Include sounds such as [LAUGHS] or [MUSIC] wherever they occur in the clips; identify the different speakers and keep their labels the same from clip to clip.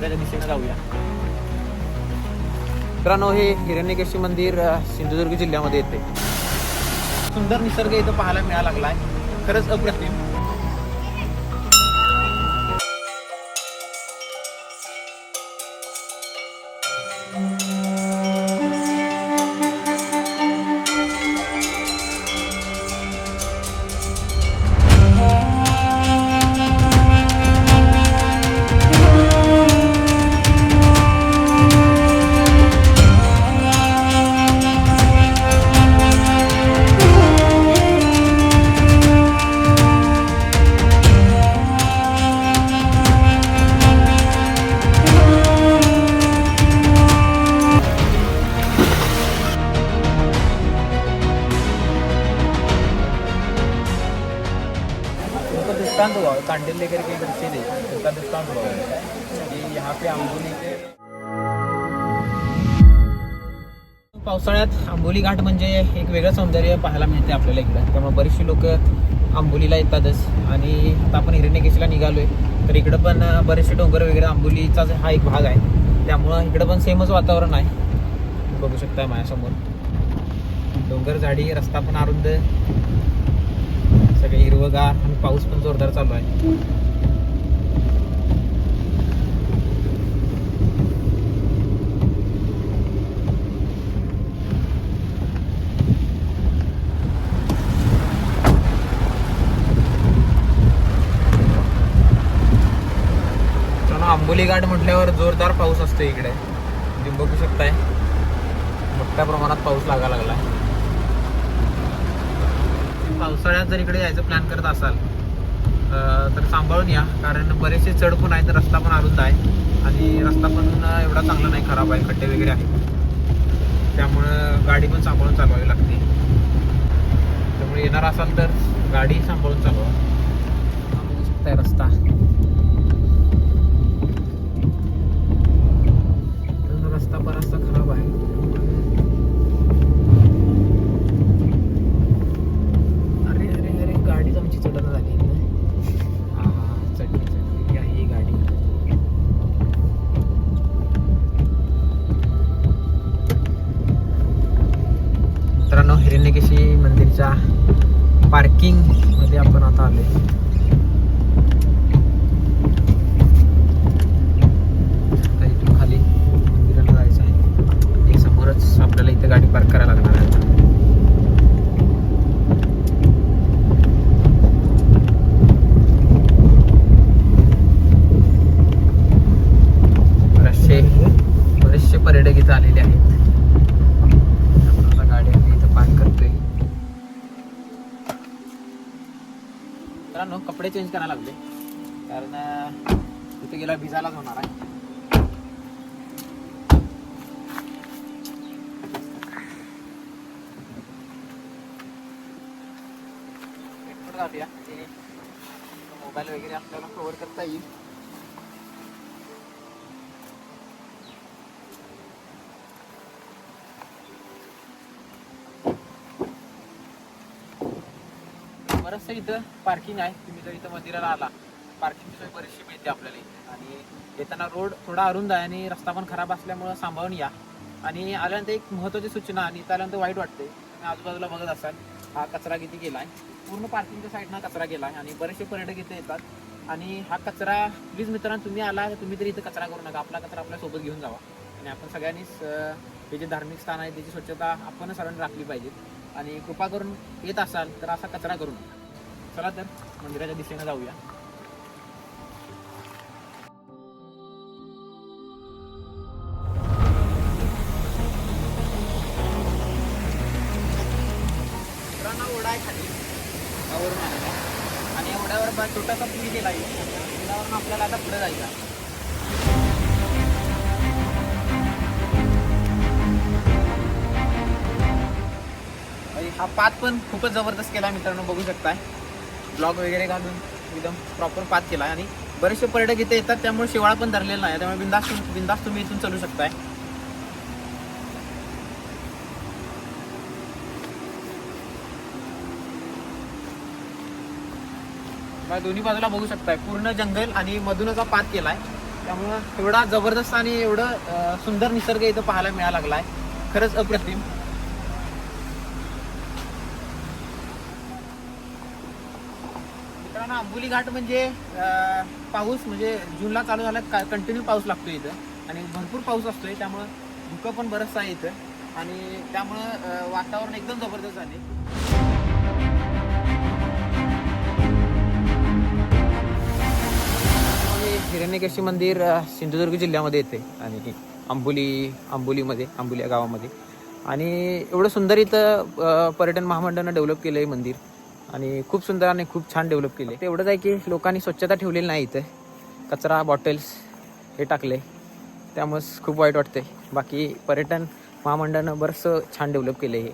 Speaker 1: मंदिराच्या दिशेने जाऊया. मित्रांनो हे हिरण्यकेशी मंदिर सिंधुदुर्ग जिल्ह्यामध्ये येते. सुंदर निसर्ग इथं पाहायला मिळायला आहे खरंच अप्रतिम. पावसाळ्यात आंबोली घाट म्हणजे एक वेगळं सौंदर्य पाहायला मिळते आपल्याला इकडं. त्यामुळे बरीचशी लोक आंबोलीला येतातच. आणि आता आपण हिरण्यकेशीला निघालोय. तर इकडं पण बरेचसे डोंगर वगैरे आंबोलीचा हा एक भाग आहे. त्यामुळं इकडं पण सेमच वातावरण आहे. बघू शकता माझ्यासमोर. डोंगर झाडी रस्ता पण अरुंद. सगळे हिरवगार आणि पाऊस पण जोरदार चालू आहे मित्रांनो, आंबोली घाट म्हटल्यावर जोरदार पाऊस असतो इकडे. तुम्ही बघू शकताय. मोठ्या प्रमाणात पाऊस लागायला लागला पावसाळ्यात जर इकडे यायचं प्लॅन करत असाल तर सांभाळून या. कारण बरेचसे चढ पण आहेत रस्ता पण अरुंद आहे. आणि रस्ता पण एवढा चांगला नाही खराब आहे. खड्डे वगैरे आहेत. त्यामुळं गाडी पण सांभाळून चालवावी लागते. त्यामुळे येणार असाल तर गाडी सांभाळून चालवा. बघू शकताय रस्ता. रस्ता बराचसा खराब आहे अरे अरे अरे गाडीच आमची चढत झाली हा हा चढली चढली ही आहे ही गाडी मित्रांनो हिरण्यकेशी मंदिरच्या पार्किंगमध्ये आपण आता आलोय आता इथून खाली मंदिराला जायचं आहे एक समोरच आपल्याला इथे गाडी पार्क करायला लागणार आहे आता. बरेचसे बरेचसे पर्यटक इथं आलेले आहेत आपण आता गाडी आम्ही इथं पार्क करतोय मित्रांनो कपडे चेंज करायला लागले. कारण तिथे गेला भिजायलाच होणार आहे. मोबाईल वगैरे आपल्याला कव्हर करता येईल. बरंचसं इथं पार्किंग आहे. तुम्ही जर इथं मंदिराला आला पार्किंग सोय बरीचशी मिळते आपल्याला. आणि येताना रोड थोडा अरुंद आहे आणि रस्ता पण खराब असल्यामुळं सांभाळून या. आणि आल्यानंतर एक महत्त्वाची सूचना आणि इथं आल्यानंतर वाईट वाटते तुम्ही आजूबाजूला बघत असाल हा कचरा किती गेला आहे पूर्ण पार्किंगच्या साईडनं कचरा गेला आहे आणि बरेचसे पर्यटक इथे येतात. आणि हा कचरा प्लीज मित्रांनो तुम्ही आला तर तुम्ही तरी इथं कचरा करू नका. आपला कचरा आपल्यासोबत घेऊन जावा. आणि आपण सगळ्यांनीच हे जे धार्मिक स्थान आहे त्याची स्वच्छता आपणच सर्वांनी राखली पाहिजे. आणि कृपा करून येत असाल तर असा कचरा करू नका. चला तर मंदिराच्या दिशेने जाऊया. मित्रांनो ओढा आहे खाली. त्यावरून आलेला आणि या ओढ्यावर बा छोटासा पूल केला आहे पुलावरून आपल्याला आता पुढे जायचं आहे. हा पात पण खूपच जबरदस्त केला मित्रांनो बघू शकताय. ब्लॉग वगैरे घालून एकदम प्रॉपर पाथ केला आणि बरेचसे पर्यटक इथे येतात त्यामुळे शिवाळा पण धरलेला नाही त्यामुळे बिंदास बिंदास तुम्ही इथून चालू शकताय. दोन्ही बाजूला बघू शकताय. पूर्ण जंगल आणि मधूनच हा पाथ केलाय. त्यामुळं एवढा जबरदस्त आणि एवढं सुंदर निसर्ग इथं पाहायला मिळायला लागलाय. खरंच अप्रतिम मित्रांनो आंबोली घाट म्हणजे पाऊस म्हणजे जूनला चालू झाला कंटिन्यू पाऊस लागतो इथं. आणि भरपूर पाऊस असतोय त्यामुळं धुकं पण बरंचसं आहे इथं. आणि त्यामुळं वातावरण एकदम जबरदस्त झाले म्हणजे हिरण्यकेशी मंदिर सिंधुदुर्ग जिल्ह्यामध्ये येते. आणि आंबोली आंबोलीमध्ये आंबोली या गावामध्ये. आणि एवढं सुंदर इथं पर्यटन महामंडळानं डेव्हलप केलं आहे मंदिर. आणि खूप सुंदर आणि खूप छान डेव्हलप केले. तेवढंच आहे की लोकांनी स्वच्छता ठेवलेली नाही इथे. कचरा बॉटल्स हे टाकले. त्यामुळेच खूप वाईट वाटते बाकी पर्यटन महामंडळानं बरंचसं छान डेव्हलप केलं आहे हे.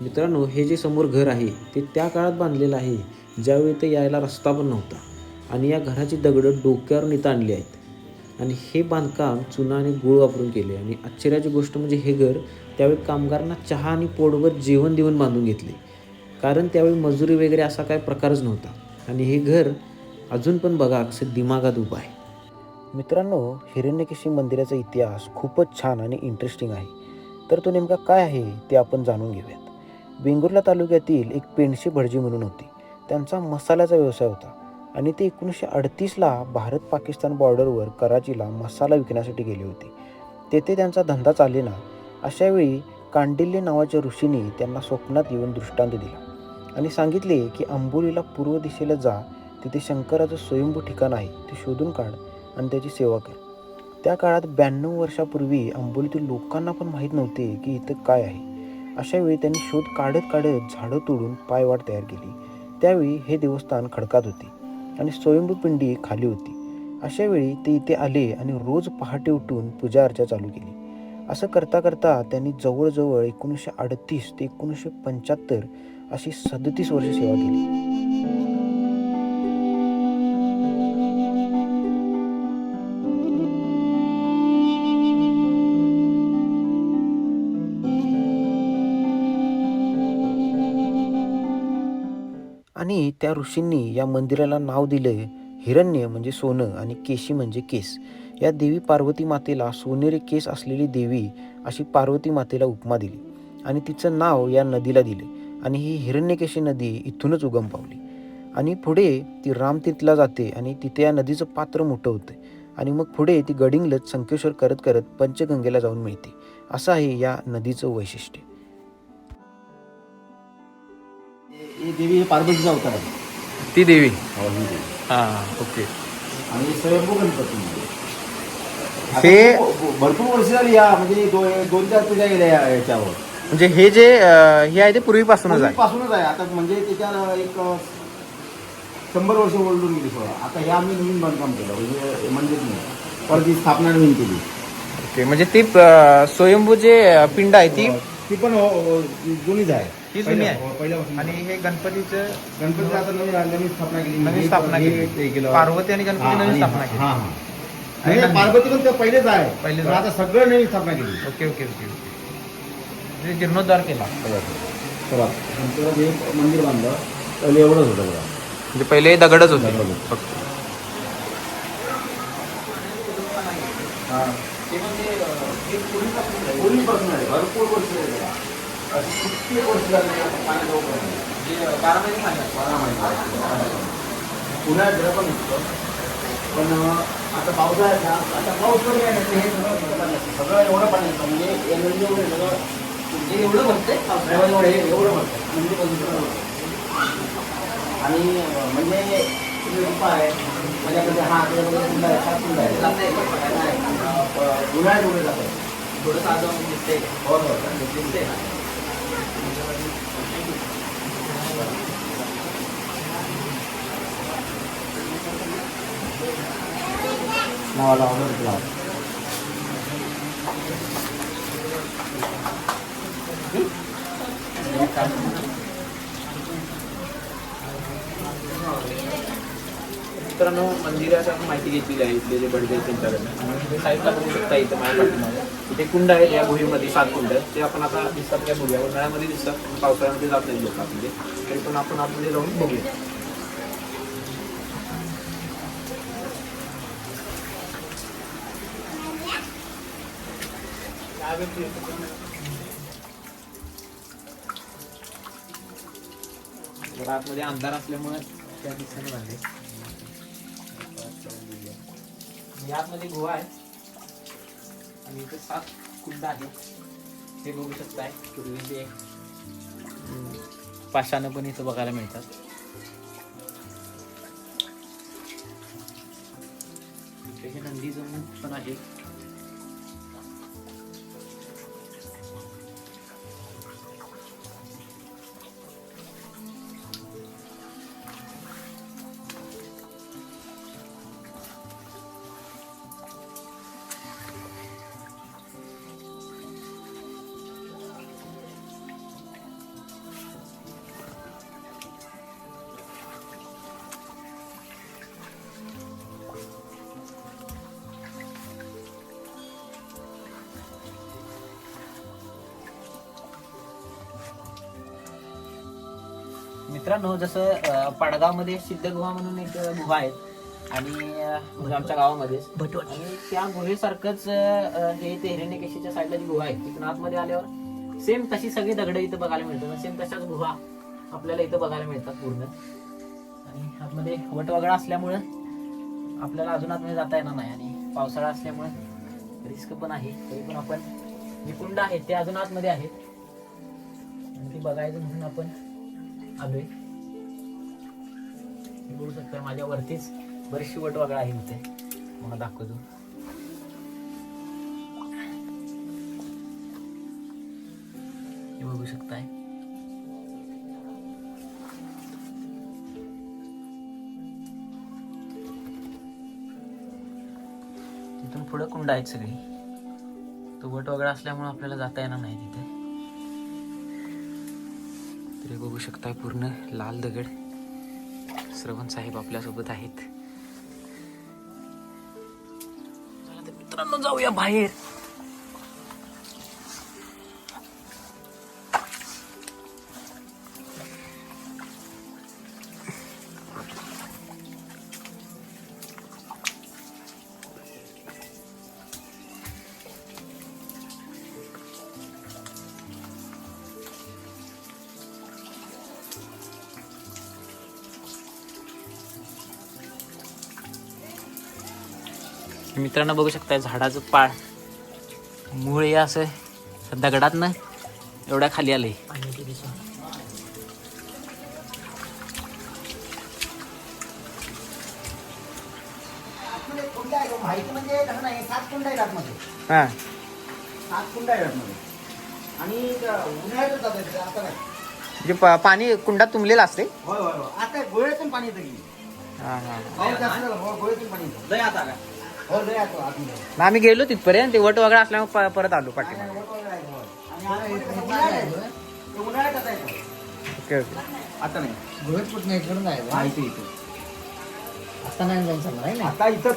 Speaker 2: मित्रांनो हे जे समोर घर आहे ते त्या काळात बांधलेलं आहे ज्यावेळी ते यायला रस्ता पण नव्हता. आणि या घराची दगडं डोक्यावर इथं आणली आहेत. आणि हे बांधकाम चुना आणि गुळ वापरून केले. आणि आश्चर्याची गोष्ट म्हणजे हे घर त्यावेळी कामगारांना चहा आणि पोटभर जेवण देऊन बांधून घेतले. कारण त्यावेळी मजुरी वगैरे असा काय प्रकारच नव्हता. आणि हे घर अजून पण बघा असं दिमागात उभं आहे.
Speaker 3: मित्रांनो हिरण्यकेशी मंदिराचा इतिहास खूपच छान आणि इंटरेस्टिंग आहे. तर तो नेमका काय आहे ते आपण जाणून घेऊयात. वेंगुर्ला तालुक्यातील एक पेंडशी भटजी म्हणून होती. त्यांचा मसाल्याचा व्यवसाय होता. आणि ते एकोणीसशे अडतीसला भारत पाकिस्तान बॉर्डरवर कराचीला मसाला विकण्यासाठी गेले होते. तेथे त्यांचा धंदा चालेना अशावेळी कांडिल्य नावाच्या ऋषीने त्यांना स्वप्नात येऊन दृष्टांत दिला आणि सांगितले की अंबोलीला पूर्व दिशेला जा तिथे शंकराचं स्वयंभू ठिकाण आहे ते शोधून काढ आणि त्याची सेवा कर. त्या काळात ब्याण्णव वर्षापूर्वी अंबोलीतील लोकांना पण माहीत नव्हते की इथं काय आहे. अशावेळी त्यांनी शोध काढत काढत झाडं तोडून पायवाट तयार केली. त्यावेळी हे देवस्थान खडकात होते आणि स्वयंभू पिंडी खाली होती. अशावेळी ते इथे आले आणि रोज पहाटे उठून पूजा अर्चा चालू केली. असं करता करता त्यांनी जवळजवळ एकोणीसशे अडतीस ते एकोणीसशे पंच्याहत्तर अशी सदतीस वर्ष सेवा केली. आणि त्या ऋषींनी या मंदिराला नाव दिलं हिरण्य म्हणजे सोनं आणि केशी म्हणजे केस. या देवी पार्वती मातेला सोनेरी केस असलेली देवी अशी पार्वती मातेला उपमा दिली आणि तिचं नाव या नदीला दिले आणि ही हिरण्यकेशी नदी इथूनच उगम पावली. आणि पुढे ती रामतीर्थला जाते आणि तिथे या नदीचं पात्र मोठं होतं आणि मग पुढे ती गडिंगलत संकेश्वर करत करत पंचगंगेला जाऊन मिळते. असं आहे या नदीचं वैशिष्ट्य.
Speaker 4: ही देवी हे पार्वतीचा अवतार आहे.
Speaker 1: ती देवी?
Speaker 4: हो, देवी.
Speaker 1: हां ओके.
Speaker 4: आणि स्वयंभू गणपती.
Speaker 1: हे-
Speaker 4: भरपूर वर्ष झाली या म्हणजे दो- दोन चार पूजा गेल्या या- याच्यावर.
Speaker 1: म्हणजे हे जे अं, हे आहे ते पूर्वीपासूनच आहे.
Speaker 4: पासूनच आहे. आता म्हणजे त्याच्या एक अ, शंभर वर्ष ओल्डून गेली सोळा आता हे आम्ही नवीन बांधकाम केलं. म्हणजे मंदिर नाही. परत ही स्थापना नवीन केली.
Speaker 1: ओके म्हणजे ती अं, स्वयंभू जे अं, पिंड आहे ती?
Speaker 4: ती पण अ, अ, जुनीच आहे.
Speaker 1: ती जुनी आहे.
Speaker 4: हो, पहिल्यापासून
Speaker 1: आणि हे गणपतीचं
Speaker 4: गणपती आता नवीन नवीन स्थापना केली.
Speaker 1: नवीन
Speaker 4: हे-
Speaker 1: स्थापना
Speaker 4: हे-
Speaker 1: केली.
Speaker 4: हे.
Speaker 1: पार्वती आणि गणपती
Speaker 4: हा,
Speaker 1: नवीन स्थापना केली.
Speaker 4: हा. हा म्हणजे
Speaker 1: नंतर-
Speaker 4: पार्वती पण ते पहिलेच आहे.
Speaker 1: पहिलेच
Speaker 4: पण
Speaker 1: आहे.
Speaker 4: आता सगळं नवीन स्थापना केली.
Speaker 1: Okay okay okay okay. म्हणजे जीर्णोद्धार केला.
Speaker 4: चला नंतर मंदिर बांधलं. पहिले एवढंच होतं बघा
Speaker 1: म्हणजे पहिले दगडच होते.
Speaker 4: दगड होते.
Speaker 1: फक्त
Speaker 4: पूर्वीपासून आहे. भरपूर वर्ष झाली त्याला. अशी कित्येक वर्ष झाली त्याला पाणी.
Speaker 1: बारा महिने पण
Speaker 4: आता पावसाळ्यात ना आता पाऊस पण नाही हे सगळं पाणी. सगळं एवढं पाणी येतं म्हणजे एवढं आहे सगळं
Speaker 1: हे एवढं भरतंय
Speaker 4: एवढं एवढं हे- एवढं भरतं. म्हणजे नव्हतं. आणि म्हणजे आहे. माझ्याकडे हा आपल्याकडे कुंड आहे? सात कुंड आहे? नाही, अं, उन्हाळ्यात एवढं जातं
Speaker 1: थोडं साधं दिसते
Speaker 4: हो हो
Speaker 1: दिसते
Speaker 4: नावाला ऑर्डर
Speaker 1: मित्रांनो मंदिराची आपण माहिती घेतलेली आहे इथले जे बडगे त्यांच्याकडे त्यांच्याकडनं. साईडला बघू शकता इथं माझ्या पाठीमागे. इथे कुंड आहेत या गुहेमध्ये सात कुंड आहेत. ते आपण आता दिसतात त्या बघूया उन्हाळ्यामध्ये दिसतात पावसाळ्यामध्ये जात नाही लोक आपले. तरी पण आपण आतमध्ये जाऊन बघूया. आतमध्ये अंधार असल्यामुळे त्या दिसणं झाले आतमध्ये गोवा आहे. आणि इथे सात कुंड आहे ते बघू शकताय. पूर्वीचे अं, पाषाणं पण इथं बघायला मिळतात. हे नंदी जमून पण आहे. मित्रांनो जसं पाडगावमध्ये सिद्ध गुहा म्हणून एक गुहा आहे आणि म्हणजे आमच्या गावामध्ये. आणि त्या गुहेसारखंच हे ते हिरण्यकेशीच्या साईडला जी गुहा आहे तिथून आतमध्ये आल्यावर सेम तशी सगळी दगड इथं बघायला मिळतात. सेम तशाच गुहा आपल्याला इथं बघायला मिळतात पूर्ण. आणि आतमध्ये वटवगळा असल्यामुळं आपल्याला अजून आतमध्ये जाता येणार नाही. आणि पावसाळा असल्यामुळे रिस्क पण आहे. तरी पण आपण जे कुंड आहेत ते अजून आतमध्ये आहेत. आणि ते बघायचं म्हणून आपण आलोय. बघू शकता माझ्या वरतीच बरीचशी वट वगळा आहे इथे. मला दाखवतो. हे बघू शकताय. तिथून पुढे कुंड आहेत सगळी. तो वट वगळा असल्यामुळे आपल्याला जाता येणार नाही तिथे. तरी बघू शकताय पूर्ण लाल दगड. श्रवण साहेब आपल्यासोबत आहेत. मित्रांनो जाऊया बाहेर. मित्रांनो बघू शकताय झाडाचं पाळ मूळ हे असं दगडात ना एवढ्या खाली आलंय.
Speaker 4: हो. म्हणजे
Speaker 1: हा. म्हणजे पाणी कुंडात तुंबलेलं असते
Speaker 4: आता गोळ्यातून पाणी येतं की.
Speaker 1: हा
Speaker 4: पाऊस जास्त झाला गोळ्यातून पाणी येतं. लय आता हो आतमध्ये
Speaker 1: आम्ही गेलो तिथपर्यंत ते वट वगैरे असल्यामुळे परत आलो
Speaker 4: नाही,
Speaker 1: पाठी
Speaker 4: नाही, होत वगैरे आहे, होय. आणि आतमध्ये उन्हाळ्यात आहे, होय. ते उन्हाळ्यात आता येतं.
Speaker 1: Okay okay.
Speaker 4: आता नाही.
Speaker 5: नाही इकडून आहे
Speaker 4: माहिती इथे.
Speaker 5: आता नाही जाऊन चालणार आहे ना?
Speaker 4: आता इथं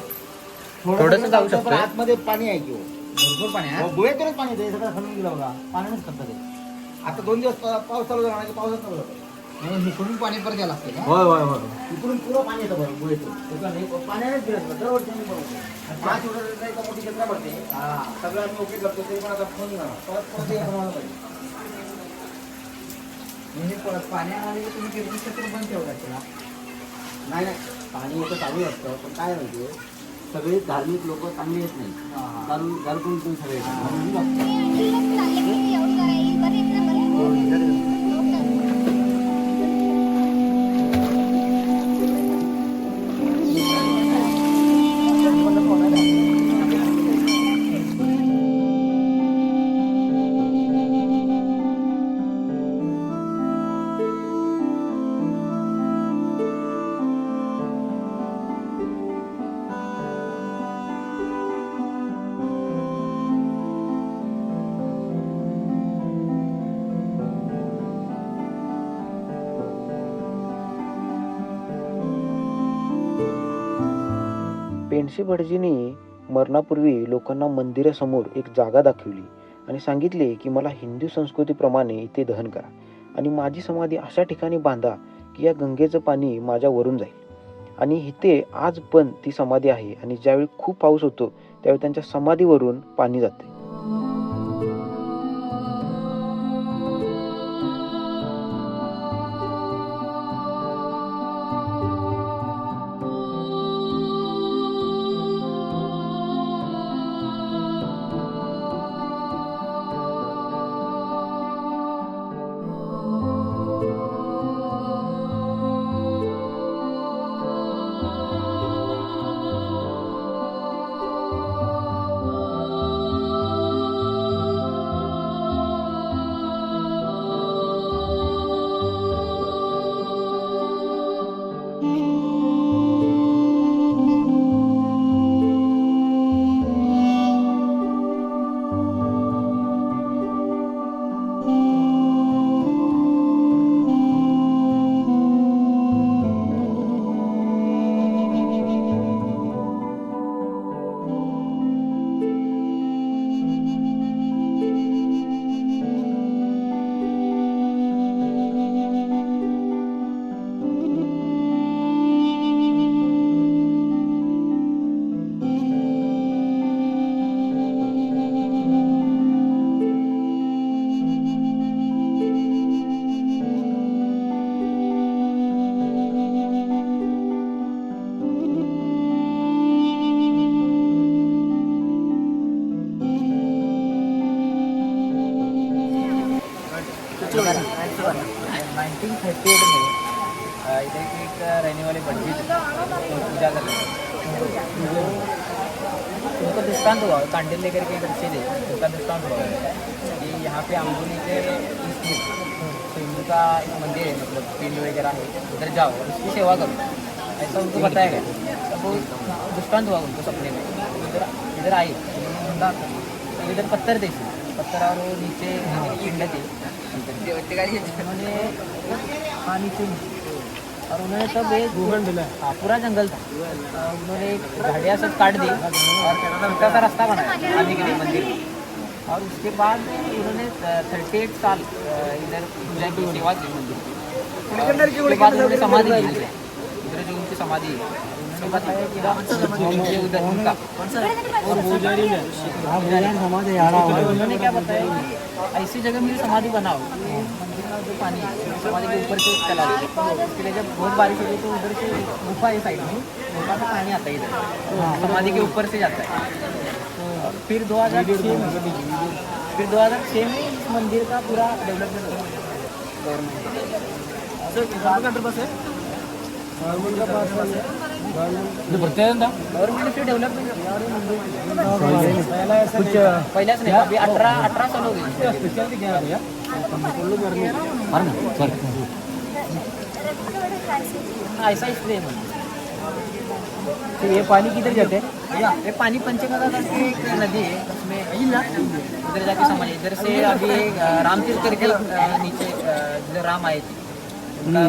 Speaker 1: थोडंसं जाऊ शकतोय.
Speaker 4: पण आतमध्ये पाणी आहे की हो.
Speaker 5: भरपूर पाणी आहे
Speaker 4: हो, पाणी येतं. हे सगळं गेलं बघा. पाण्यानेच खतं ते. आता दोन दिवस पा- पाऊस चालू झाला पावसात चालू झालं
Speaker 5: इकडून पाणी परत यायला लागते का?
Speaker 4: होय होय होय. इकडून पुरं पाणी येतं बरं नाही पाण्यानेच दरवर्षी आम्ही बनवतो पाच वर्ष एक मोठी जत्रा पडते सगळं आम्ही ओके करतो तरी पण आता फोन निघाला परत परत हे बनवायला पाहिजे?
Speaker 5: म्हणजे परत पाण्यामध्ये तुम्ही किती क्षेत्र बंद ठेवला त्याला?
Speaker 4: नाही नाही. पाणी येतं चालू असतं पण काय माहितीये? सगळे धार्मिक लोक चांगले येत नाही कोण कोण सगळे येतात.
Speaker 3: भटजीने मरणापूर्वी लोकांना मंदिरासमोर एक जागा दाखवली आणि सांगितले की मला हिंदू संस्कृतीप्रमाणे इथे दहन करा आणि माझी समाधी अशा ठिकाणी बांधा की या गंगेचं पाणी माझ्यावरून जाईल आणि इथे आज पण ती समाधी आहे आणि ज्यावेळी खूप पाऊस होतो त्यावेळी त्यांच्या समाधीवरून पाणी जाते
Speaker 1: लेकर के बच्चे थे उसका दृष्टांत हुआ कि यहाँ पे अम्बुली के तो हिंदू का एक मंदिर है मतलब पिंड वगैरह है उधर जाओ और उसकी सेवा करो। ऐसा उनको बताया गया। तब वो दृष्टांत हुआ उनको सपने में। इधर इधर ढूंढा तो इधर पत्थर थे पत्थर और वो नीचे पिंड थे [LAUGHS] उन्होंने हाँ नीचे और उन्होंने तब एक हाँ पूरा जंगल था। उन्होंने एक झाड़िया सब काट दी और छोटा सा रास्ता बनाया आने के लिए मंदिर। में। और उसके बाद उन्होंने थर्टी एट साल इधर पूजा की सेवा की मंदिर की उसके बाद उन्होंने समाधि ली इधर जो उनकी समाधि है उन्होंने बताया कि क्या बताया कि ऐसी जगह मेरी समाधि बनाओ जो पानी है समाधि के ऊपर से चला जाए उसके लिए जब बहुत बारिश होती है तो उधर से गुफा है साइड में गुफा से पानी आता है इधर। समाधि के ऊपर से जाता है। और फिर 2006 में फिर 2006 में इस मंदिर का पूरा डेवलपमेंट हुआ गवर्नमेंट से डेवलपमेंट पहिल्याच नाही अभी अठरा अठरा साल हो गए। ऐसा तो ये पानी किधर जाते हैं ये पानी पंचगंगा करके एक नदी है उसमें उधर जाके समझ इधर से अभी एक, अ, रामतीर्थ करके नीचे जिधर राम आए थे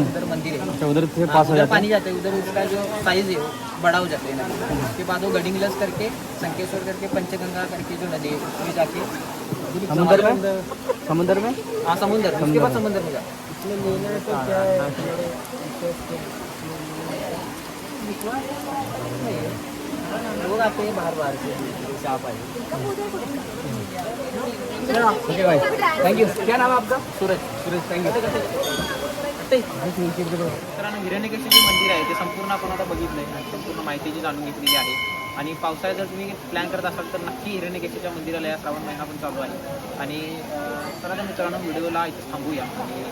Speaker 1: उधर मंदिर है उधर से पास हो उधर पानी जाता है उधर उसका जो साइज़ है बड़ा हो जाता है नदी। उसके बाद वो गडिंगलस करके संकेश्वर करके पंचगंगा करके जो नदी है उसमें जाके समुद्र में?
Speaker 5: समुद्र में?
Speaker 1: हाँ समुद्र। उसके बाद समुद्र में जाते लोग आते हैं बाहर बाहर से आप आए ओके भाई थैंक यू क्या नाम है आपका? सूरज। सूरज थँक्यू मित्रांनो हिरण्यकेशी जे मंदिर आहे ते संपूर्ण आपण आता बघितलंय आणि संपूर्ण माहिती जी जाणून घेतलेली आहे. आणि पावसाळ्यात जर तुम्ही प्लॅन करत असाल तर नक्की हिरण्यकेशीच्या मंदिराला या श्रावण महिना पण चालू आहे. आणि अं, तर मित्रांनो व्हिडिओला इथे थांबूया. आणि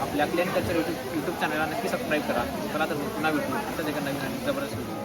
Speaker 1: आपल्या क्लेन कल्चर यूट्यूब यूट्यूब चॅनलला नक्की सबस्क्राईब करा. चला तर पुन्हा भेटू. असं एका नवीन आणि जबरदस्त व्हिडिओ